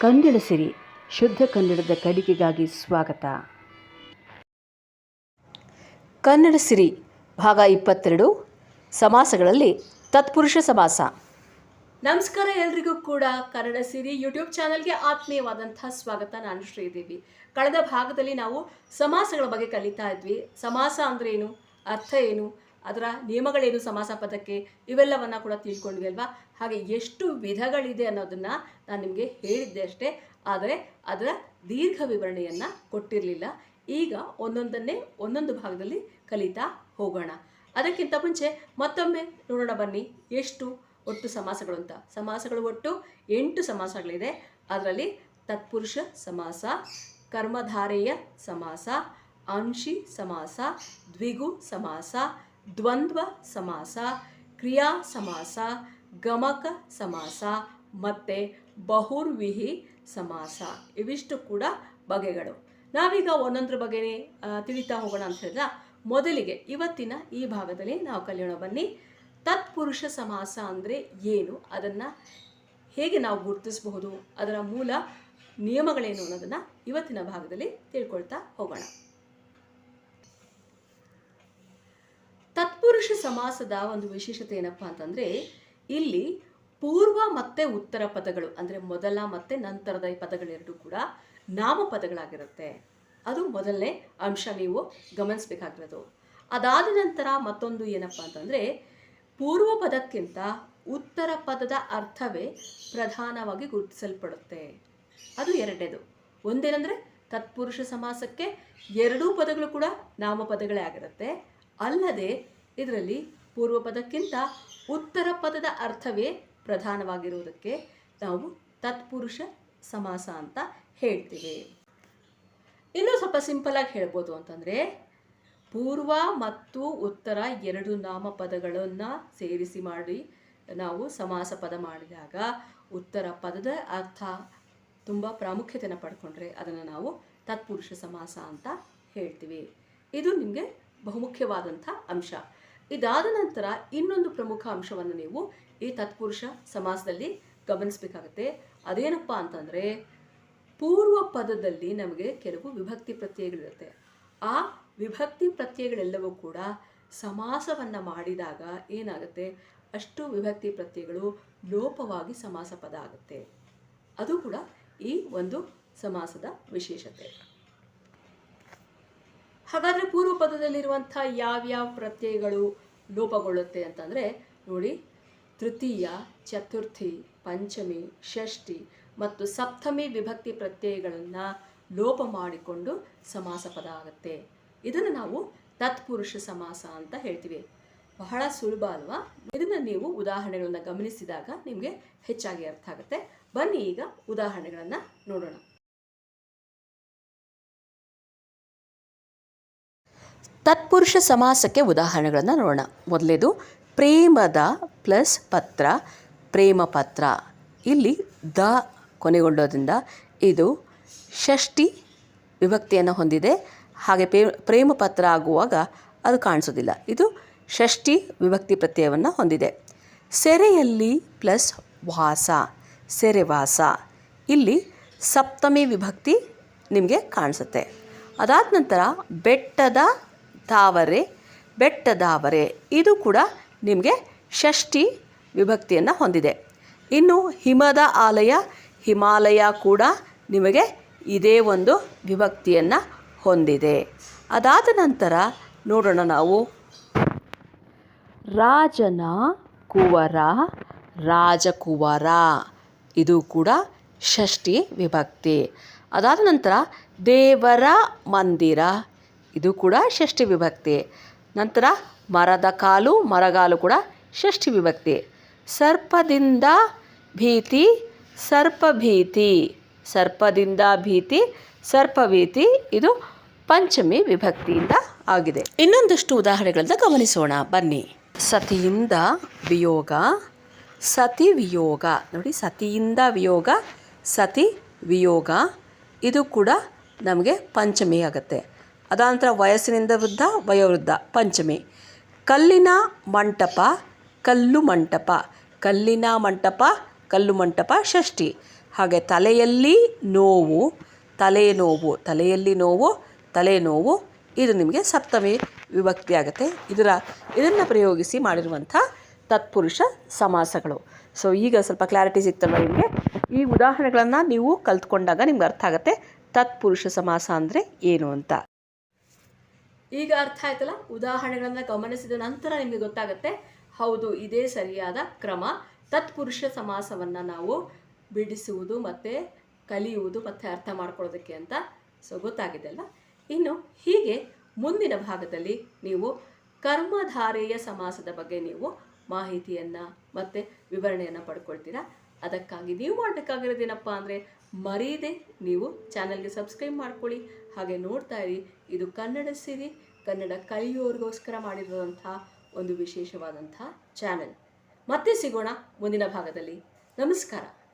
ಕನ್ನಡ ಸಿರಿ ಶುದ್ಧ ಕನ್ನಡದ ಕಲಿಕೆಗಾಗಿ ಸ್ವಾಗತ. ಕನ್ನಡ ಸಿರಿ ಭಾಗ ಇಪ್ಪತ್ತೆರಡು ಸಮಾಸಗಳಲ್ಲಿ ತತ್ಪುರುಷ ಸಮಾಸ. ನಮಸ್ಕಾರ ಎಲ್ರಿಗೂ ಕೂಡ ಕನ್ನಡ ಸಿರಿ ಯೂಟ್ಯೂಬ್ ಚಾನಲ್ಗೆ ಆತ್ಮೀಯವಾದಂತಹ ಸ್ವಾಗತ. ನಾನು ಶ್ರೀದೇವಿ. ಕಳೆದ ಭಾಗದಲ್ಲಿ ನಾವು ಸಮಾಸಗಳ ಬಗ್ಗೆ ಕಲಿತಾ ಇದ್ವಿ. ಸಮಾಸ ಅಂದ್ರೆ ಏನು? ಅರ್ಥ ಏನು? ಅದರ ನಿಯಮಗಳೇನು ಸಮಾಸ ಪದಕ್ಕೆ ಇವೆಲ್ಲವನ್ನು ಕೂಡ ತಿಳ್ಕೊಂಡ್ವಿ ಅಲ್ವಾ? ಹಾಗೆ ಎಷ್ಟು ವಿಧಗಳಿದೆ ಅನ್ನೋದನ್ನ ನಾನು ನಿಮಗೆ ಹೇಳಿದ್ದೆ ಅಷ್ಟೇ. ಆದರೆ ಅದರ ದೀರ್ಘ ವಿವರಣೆಯನ್ನ ಕೊಟ್ಟಿರಲಿಲ್ಲ. ಈಗ ಒಂದೊಂದನ್ನೇ ಒಂದೊಂದು ಭಾಗದಲ್ಲಿ ಕಲಿತಾ ಹೋಗೋಣ. ಅದಕ್ಕಿಂತ ಮುಂಚೆ ಮತ್ತೊಮ್ಮೆ ನೋಡೋಣ ಬನ್ನಿ ಎಷ್ಟು ಒಟ್ಟು ಸಮಾಸಗಳು ಅಂತ. ಸಮಾಸಗಳು ಒಟ್ಟು ಎಂಟು ಸಮಾಸಗಳಿದೆ. ಅದರಲ್ಲಿ ತತ್ಪುರುಷ ಸಮಾಸ, ಕರ್ಮಧಾರೆಯ ಸಮಾಸ, ಅಂಶಿ ಸಮಾಸ, ದ್ವಿಗು ಸಮಾಸ ದ್ವಂದ್ವ ಸಮಾಸ ಕ್ರಿಯಾ ಸಮಾಸ ಗಮಕ ಸಮಾಸ ಮತ್ತು ಬಹುರ್ವಿಹಿ ಸಮಾಸ. ಇವಿಷ್ಟು ಕೂಡ ಬಗೆಗಳು. ನಾವೀಗ ಒಂದೊಂದ್ರ ಬಗ್ಗೆನೇ ಆ, ತಿಳಿತಾ ಹೋಗೋಣ ಅಂತ ಹೇಳಿದ್ರೆ ಮೊದಲಿಗೆ ಇವತ್ತಿನ ಈ ಭಾಗದಲ್ಲಿ ನಾವು ಕಲಿಯೋಣ. ಬನ್ನಿ ತತ್ಪುರುಷ ಸಮಾಸ ಅಂದರೆ ಏನು? ಅದನ್ನು ಹೇಗೆ ನಾವು ಗುರುತಿಸಬಹುದು? ಅದರ ಮೂಲ ನಿಯಮಗಳೇನು ಅನ್ನೋದನ್ನು ಇವತ್ತಿನ ಭಾಗದಲ್ಲಿ ತಿಳ್ಕೊಳ್ತಾ ಹೋಗೋಣ. ತತ್ಪುರುಷ ಸಮಾಸದ ಒಂದು ವಿಶೇಷತೆ ಏನಪ್ಪ ಅಂತಂದರೆ, ಇಲ್ಲಿ ಪೂರ್ವ ಮತ್ತೆ ಉತ್ತರ ಪದಗಳು, ಅಂದರೆ ಮೊದಲ ಮತ್ತು ನಂತರದ ಈ ಪದಗಳೆರಡೂ ಕೂಡ ನಾಮಪದಗಳಾಗಿರುತ್ತೆ. ಅದು ಮೊದಲನೇ ಅಂಶ ನೀವು ಗಮನಿಸಬೇಕಾಗಿರೋದು. ಅದಾದ ನಂತರ ಮತ್ತೊಂದು ಏನಪ್ಪ ಅಂತಂದರೆ, ಪೂರ್ವ ಪದಕ್ಕಿಂತ ಉತ್ತರ ಪದದ ಅರ್ಥವೇ ಪ್ರಧಾನವಾಗಿ ಗುರುತಿಸಲ್ಪಡುತ್ತೆ. ಅದು ಎರಡನೇದು. ಒಂದೇನೆಂದರೆ, ತತ್ಪುರುಷ ಸಮಾಸಕ್ಕೆ ಎರಡೂ ಪದಗಳು ಕೂಡ ನಾಮಪದಗಳೇ ಆಗಿರುತ್ತೆ. ಅಲ್ಲದೆ ಇದರಲ್ಲಿ ಪೂರ್ವ ಪದಕ್ಕಿಂತ ಉತ್ತರ ಪದದ ಅರ್ಥವೇ ಪ್ರಧಾನವಾಗಿರುವುದಕ್ಕೆ ನಾವು ತತ್ಪುರುಷ ಸಮಾಸ ಅಂತ ಹೇಳ್ತೀವಿ. ಇನ್ನೂ ಸ್ವಲ್ಪ ಸಿಂಪಲ್ ಆಗಿ ಹೇಳ್ಬೋದು ಅಂತಂದರೆ, ಪೂರ್ವ ಮತ್ತು ಉತ್ತರ ಎರಡು ನಾಮಪದಗಳನ್ನು ಸೇರಿಸಿ ಮಾಡಿ, ನಾವು ಸಮಾಸ ಪದ ಮಾಡಿದಾಗ ಉತ್ತರ ಪದದ ಅರ್ಥ ತುಂಬ ಪ್ರಾಮುಖ್ಯತೆಯನ್ನು ಪಡ್ಕೊಂಡ್ರೆ ಅದನ್ನು ನಾವು ತತ್ಪುರುಷ ಸಮಾಸ ಅಂತ ಹೇಳ್ತೀವಿ. ಇದು ನಿಮಗೆ ಬಹುಮುಖ್ಯವಾದಂಥ ಅಂಶ. ಇದಾದ ನಂತರ ಇನ್ನೊಂದು ಪ್ರಮುಖ ಅಂಶವನ್ನು ನೀವು ಈ ತತ್ಪುರುಷ ಸಮಾಸದಲ್ಲಿ ಗಮನಿಸಬೇಕಾಗತ್ತೆ. ಅದೇನಪ್ಪ ಅಂತಂದರೆ, ಪೂರ್ವ ಪದದಲ್ಲಿ ನಮಗೆ ಕೆಲವು ವಿಭಕ್ತಿ ಪ್ರತ್ಯಯಗಳಿರುತ್ತೆ. ಆ ವಿಭಕ್ತಿ ಪ್ರತ್ಯಯಗಳೆಲ್ಲವೂ ಕೂಡ ಸಮಾಸವನ್ನು ಮಾಡಿದಾಗ ಏನಾಗುತ್ತೆ? ಅಷ್ಟು ವಿಭಕ್ತಿ ಪ್ರತ್ಯಯಗಳು ಲೋಪವಾಗಿ ಸಮಾಸ ಪದ ಆಗುತ್ತೆ. ಅದು ಕೂಡ ಈ ಒಂದು ಸಮಾಸದ ವಿಶೇಷತೆ. ಹಾಗಾದರೆ ಪೂರ್ವ ಪದದಲ್ಲಿರುವಂಥ ಯಾವ್ಯಾವ ಪ್ರತ್ಯಯಗಳು ಲೋಪಗೊಳ್ಳುತ್ತೆ ಅಂತಂದರೆ, ನೋಡಿ, ತೃತೀಯ, ಚತುರ್ಥಿ, ಪಂಚಮಿ, ಷಷ್ಠಿ ಮತ್ತು ಸಪ್ತಮಿ ವಿಭಕ್ತಿ ಪ್ರತ್ಯಯಗಳನ್ನು ಲೋಪ ಮಾಡಿಕೊಂಡು ಸಮಾಸ ಪದ ಆಗುತ್ತೆ. ಇದನ್ನು ನಾವು ತತ್ಪುರುಷ ಸಮಾಸ ಅಂತ ಹೇಳ್ತೀವಿ. ಬಹಳ ಸುಲಭ ಅಲ್ವಾ? ಇದನ್ನು ನೀವು ಉದಾಹರಣೆಗಳನ್ನು ಗಮನಿಸಿದಾಗ ನಿಮಗೆ ಹೆಚ್ಚಾಗಿ ಅರ್ಥ ಆಗುತ್ತೆ. ಬನ್ನಿ ಈಗ ಉದಾಹರಣೆಗಳನ್ನು ನೋಡೋಣ. ತತ್ಪುರುಷ ಸಮಾಸಕ್ಕೆ ಉದಾಹರಣೆಗಳನ್ನು ನೋಡೋಣ. ಮೊದಲೇದು, ಪ್ರೇಮದ ಪ್ಲಸ್ ಪತ್ರ, ಪ್ರೇಮ ಪತ್ರ. ಇಲ್ಲಿ ದ ಕೊನೆಗೊಳ್ಳೋದ್ರಿಂದ ಇದು ಷಷ್ಠಿ ವಿಭಕ್ತಿಯನ್ನು ಹೊಂದಿದೆ. ಹಾಗೆ ಪ್ರೇಮ ಪತ್ರ ಆಗುವಾಗ ಅದು ಕಾಣಿಸೋದಿಲ್ಲ. ಇದು ಷಷ್ಠಿ ವಿಭಕ್ತಿ ಪ್ರತ್ಯಯವನ್ನು ಹೊಂದಿದೆ. ಸೆರೆಯಲ್ಲಿ ಪ್ಲಸ್ ವಾಸ ಸೆರೆವಾಸ ಇಲ್ಲಿ ಸಪ್ತಮಿ ವಿಭಕ್ತಿ ನಿಮಗೆ ಕಾಣಿಸುತ್ತೆ. ಅದಾದ ನಂತರ ಬೆಟ್ಟದ ತಾವರೆ ಬೆಟ್ಟದಾವರೆ ಇದು ಕೂಡ ನಿಮಗೆ ಷಷ್ಠಿ ವಿಭಕ್ತಿಯನ್ನು ಹೊಂದಿದೆ. ಇನ್ನು ಹಿಮದ ಆಲಯ, ಹಿಮಾಲಯ ಕೂಡ ನಿಮಗೆ ಇದೇ ಒಂದು ವಿಭಕ್ತಿಯನ್ನು ಹೊಂದಿದೆ. ಅದಾದ ನಂತರ ನೋಡೋಣ ನಾವು. ರಾಜನ ಕುವರ, ರಾಜಕುವರ. ಇದು ಕೂಡ ಷಷ್ಠಿ ವಿಭಕ್ತಿ. ಅದಾದ ನಂತರ ದೇವರ ಮಂದಿರ ಇದು ಕೂಡ ಷಷ್ಠಿ ವಿಭಕ್ತಿ. ನಂತರ ಮರದ ಕಾಲು, ಮರಗಾಲು ಕೂಡ ಷಷ್ಠಿ ವಿಭಕ್ತಿ. ಸರ್ಪದಿಂದ ಭೀತಿ, ಸರ್ಪಭೀತಿ. ಸರ್ಪದಿಂದ ಭೀತಿ, ಸರ್ಪಭೀತಿ ಇದು ಪಂಚಮಿ ವಿಭಕ್ತಿಯಿಂದ ಆಗಿದೆ. ಇನ್ನೊಂದಷ್ಟು ಉದಾಹರಣೆಗಳನ್ನು ಗಮನಿಸೋಣ. ಬನ್ನಿ. ಸತಿಯಿಂದ ವಿಯೋಗ, ಸತಿ ವಿಯೋಗ. ನೋಡಿ, ಸತಿಯಿಂದ ವಿಯೋಗ, ಸತಿ ವಿಯೋಗ. ಇದು ಕೂಡ ನಮಗೆ ಪಂಚಮಿ ಆಗುತ್ತೆ. ಅದಾನಂತರ ವಯಸ್ಸಿನಿಂದ ವೃದ್ಧ, ವಯೋವೃದ್ಧ, ಪಂಚಮಿ. ಕಲ್ಲಿನ ಮಂಟಪ, ಕಲ್ಲು ಮಂಟಪ. ಕಲ್ಲಿನ ಮಂಟಪ, ಕಲ್ಲು ಮಂಟಪ, ಷಷ್ಠಿ. ಹಾಗೆ ತಲೆಯಲ್ಲಿ ನೋವು, ತಲೆ ನೋವು, ತಲೆಯಲ್ಲಿ ನೋವು ತಲೆನೋವು ಇದು ನಿಮಗೆ ಸಪ್ತಮಿ ವಿಭಕ್ತಿ ಆಗುತ್ತೆ ಇದರ, ಇದನ್ನು ಪ್ರಯೋಗಿಸಿ ಮಾಡಿರುವಂಥ ತತ್ಪುರುಷ ಸಮಾಸಗಳು. ಸೊ ಈಗ ಸ್ವಲ್ಪ ಕ್ಲಾರಿಟಿ ಸಿಗ್ತಲ್ವ ನಿಮಗೆ. ಈ ಉದಾಹರಣೆಗಳನ್ನು ನೀವು ಕಲ್ತ್ಕೊಂಡಾಗ ನಿಮ್ಗೆ ಅರ್ಥ ಆಗುತ್ತೆ. ತತ್ಪುರುಷ ಸಮಾಸ ಅಂದರೆ ಏನು ಅಂತ. ಈಗ ಅರ್ಥ ಆಯ್ತಲ್ಲ? ಉದಾಹರಣೆಗಳನ್ನು ಗಮನಿಸಿದ ನಂತರ ನಿಮಗೆ ಗೊತ್ತಾಗುತ್ತೆ. ಹೌದು, ಇದೇ ಸರಿಯಾದ ಕ್ರಮ. ತತ್ಪುರುಷ ಸಮಾಸವನ್ನು ನಾವು ಬಿಡಿಸುವುದು ಮತ್ತು ಕಲಿಯುವುದು ಮತ್ತು ಅರ್ಥ ಮಾಡ್ಕೊಳ್ಳೋದಕ್ಕೆ ಅಂತ. ಸೊ ಗೊತ್ತಾಗಿದೆ ಅಲ್ಲ ಇನ್ನು ಹೀಗೆ ಮುಂದಿನ ಭಾಗದಲ್ಲಿ ನೀವು ಕರ್ಮಧಾರೆಯ ಸಮಾಸದ ಬಗ್ಗೆ ನೀವು ಮಾಹಿತಿಯನ್ನು ಮತ್ತು ವಿವರಣೆಯನ್ನು ಪಡ್ಕೊಳ್ತೀರಾ? ಅದಕ್ಕಾಗಿ ನೀವು ಮಾಡಬೇಕಾಗಿರೋದೇನಪ್ಪ ಅಂದರೆ ಮರೀದೆ ನೀವು ಚಾನಲ್ಗೆ ಸಬ್ಸ್ಕ್ರೈಬ್ ಮಾಡ್ಕೊಳ್ಳಿ. ಹಾಗೆ ನೋಡ್ತಾ ಇರಿ. ಇದು ಕನ್ನಡ ಸಿರಿ, ಕನ್ನಡ ಕಲಿಯೋರಿಗೋಸ್ಕರ ಮಾಡಿರುವಂಥ ಒಂದು ವಿಶೇಷವಾದಂಥ ಚಾನಲ್. ಮತ್ತೆ ಸಿಗೋಣ ಮುಂದಿನ ಭಾಗದಲ್ಲಿ. ನಮಸ್ಕಾರ.